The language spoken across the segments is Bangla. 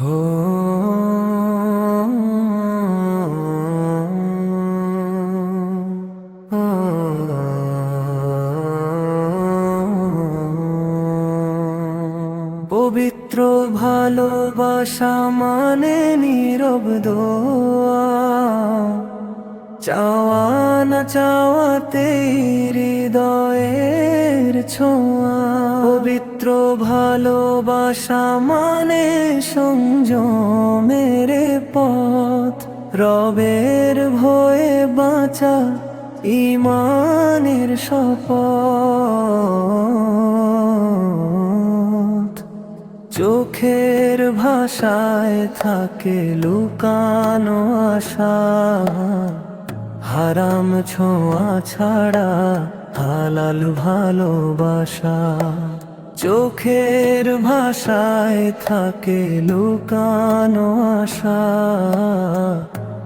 পবিত্র ভালোবাসা মানে নীরব চাওয়া না চাওয়াতে হৃদয়ের ছোঁয়া ভালোবাসা মানে সংযমের পথ। রবের ভয়ে বাঁচা ইমানের শপথ। চোখের ভাষায় থাকে লুকানো আশা। হারাম ছোঁয়া ছাড়া হালাল ভালোবাসা। চোখের ভাষায় থাকে লুকানো আশা।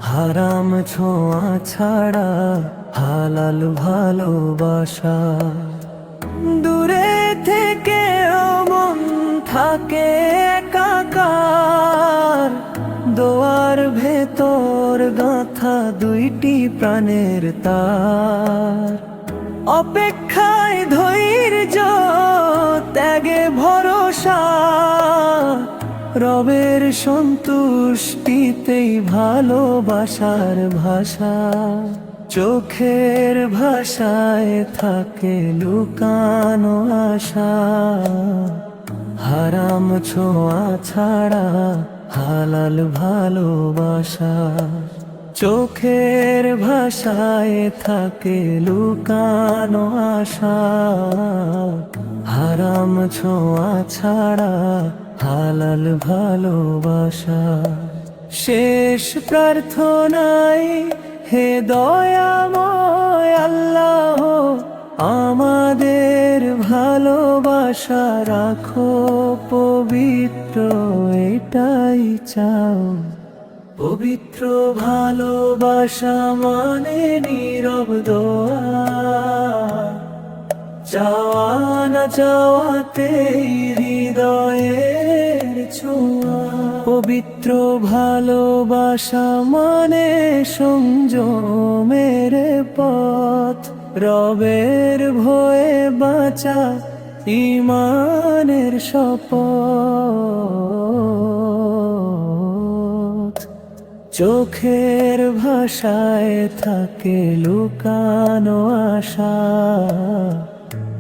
হারাম ছোঁয়া ছাড়া হালাল ভালোবাসা। দূরে থেকে মন থাকে একাকার। দোয়ার ভেতর গাথা দুইটি প্রাণের তার। অপেক্ষায় ধৈর্য রবের সন্তুষ্টিতেই ভালোবাসার ভাষা। চোখের ভাষায় থাকে লুকানো আশা। হারাম ছোঁয়া ছাড়া হালাল ভালোবাসা। চোখের ভাষায় থাকে লুকানো আশা। হারাম ছোঁয়া ছাড়া হালাল ভালোবাসা। শেষ প্রার্থনায় হে দয়াময় আল্লাহ, আমাদের ভালোবাসা রাখো পবিত্র, এটাই চাও। পবিত্র ভালোবাসা মানে নীরব দোয়া। চাওয়া চাওয়াতে হৃদয়ের ছোঁয়া। পবিত্র ভালোবাসা মানে সংযমের পথ। রবের ভয়ে বাঁচা ইমানের শপথ। চোখের ভাষায় থাকে লুকানো আশা।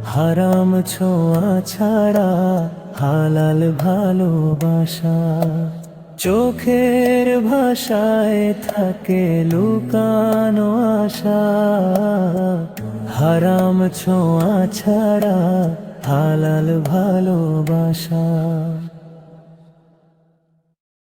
হারাম ছোঁয়া ছাড়া হালাল ভালোবাসা। চোখের ভাষায় থাকে লুকানো আশা। হারাম ছোঁয়া ছাড়া হালাল ভালোবাসা।